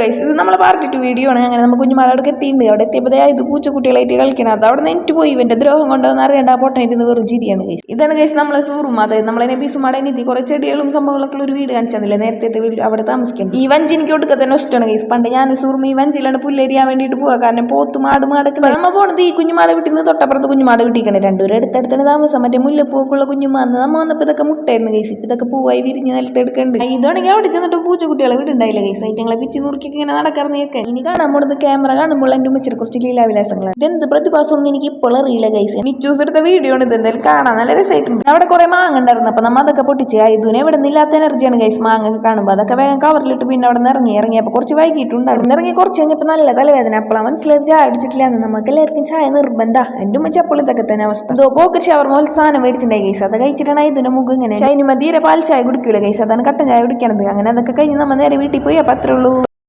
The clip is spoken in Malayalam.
ഗൈസ് ഇത് നമ്മളെ പാർട്ടി വീഡിയോ ആണ്. അങ്ങനെ നമ്മൾ കുഞ്ഞു അവിടെ എത്തിയിട്ടുണ്ട്. അവിടെ എത്തിയപ്പോഴേ ഇത് പൂച്ചക്കുട്ടികളായിട്ട് കളിക്കണം അത് അവിടെ നിന്ന് പോയി ഇവന്റെ ദ്രോഹം കൊണ്ടോന്ന് അറിയേണ്ട. പൊട്ടനായിട്ട് വെറും ചിരിയാണ് ഗൈസ് ഇതാണ് ഗൈസ് നമ്മളെ സൂറും അതായത് നമ്മളെ നബീസുമാടെ എത്തി കുറേ ചെടികളും സംഭവങ്ങളൊക്കെ ഒരു വീട് കാണിച്ചതില്ല? നേരത്തെ അവിടെ താമസിക്കും ഈ വഞ്ചി എനിക്ക് ഒടുക്ക തന്നെ ഇഷ്ടമാണ് ഗൈസ് പണ്ട് ഞാൻ സൂറും ഈ വഞ്ചിയിലാണ് പുല്ലരിയാൻ വേണ്ടിയിട്ട് പോവുക കാരണം പോത്തും ആടും ആടൊക്കെ നമ്മൾ പോണത് ഈ കുഞ്ഞുമാല വീട്ടിൽ നിന്ന് തൊട്ടപ്പുറത്ത് കുഞ്ഞുമാല വീട്ടിൽ രണ്ടുപേരും അടുത്തടുത്താണ് താമസം. മറ്റേ മുല്ലപ്പൂക്കുള്ള കുഞ്ഞുമാന്ന് നമ്മൾ വന്നപ്പോൾ ഇതൊക്കെ മുട്ടായിരുന്നു ഗൈസ് ഇപ്പം ഇതൊക്കെ പൂവായി വിരിഞ്ഞ് നിലത്തെടുക്കുന്നുണ്ട് ഇതാണെങ്കിൽ അവിടെ ചെന്നിട്ട് പൂച്ചക്കുട്ടികളെ വീടുണ്ടായില്ല ഗൈസ് ഐറ്റങ്ങളെ പിച്ച് നുറുക്കി ഇങ്ങനെ നടക്കാറുന്നൊക്കെ ഇനി കാണാൻ പോണത് ക്യാമറ കാണുമ്പോൾ എന്റെ ഉമ്മച്ചിട്ട് കുറച്ച് ലീലാവിലാസങ്ങളാണ്. ഇതെന്ത് പ്രതിഭാസം ഒന്നും എനിക്ക് ഇപ്പോൾ അറിയില്ല ഗൈസ് നിച്ചൂസ് എടുത്ത വീഡിയോ ആണ് ഇത്. എന്തായാലും കാണാൻ നല്ല രസമായിട്ടുണ്ട്. അവിടെ കുറെ മാങ്ങ ഉണ്ടായിരുന്നു. അപ്പൊ നമ്മ അതൊക്കെ പൊട്ടിച്ച് ഇതിനെ ഇവിടെ നിന്നില്ലാത്ത എനർജിയാണ് ഗൈസ് മാങ്ങ കാണുമ്പോൾ അതൊക്കെ വേഗം കവറിലിട്ട് പിന്നെ അവിടെ നിന്ന് ഇറങ്ങി ഇറങ്ങിയപ്പോൾ കുറച്ച് വൈകിട്ടുണ്ടായിരുന്നു ഇറങ്ങി കുറച്ച് കഴിഞ്ഞപ്പോൾ നല്ല തലവേദന. അപ്പോഴാണ് മനസ്സിലായത് ചായ അടിച്ചിട്ടില്ല നമുക്ക് എല്ലാവർക്കും ചായ നിർബന്ധ. എന്റെ ഉമ്മച്ചി അപ്പോൾ ഇതൊക്കെ തന്നെ അവസ്ഥ. എന്തോ പോക്കർ മോൾ മോൽ സാധനം മേടിച്ചിട്ടുണ്ടായി ഗൈസ് അത് കഴിച്ചിട്ടാണ് ഇതിന് മുഖം ഇങ്ങനെ. ഷൈനിമ തീരെ പാൽ ചായ കുടിക്കൂല ഗൈസ് അതാണ് കട്ടൻ ചായ കുടിക്കണത്. അങ്ങനെ അതൊക്കെ കഴിഞ്ഞ് നമ്മൾ നേരെ വീട്ടിൽ പോയി. അപ്പം അത്രേ ഉള്ളൂ.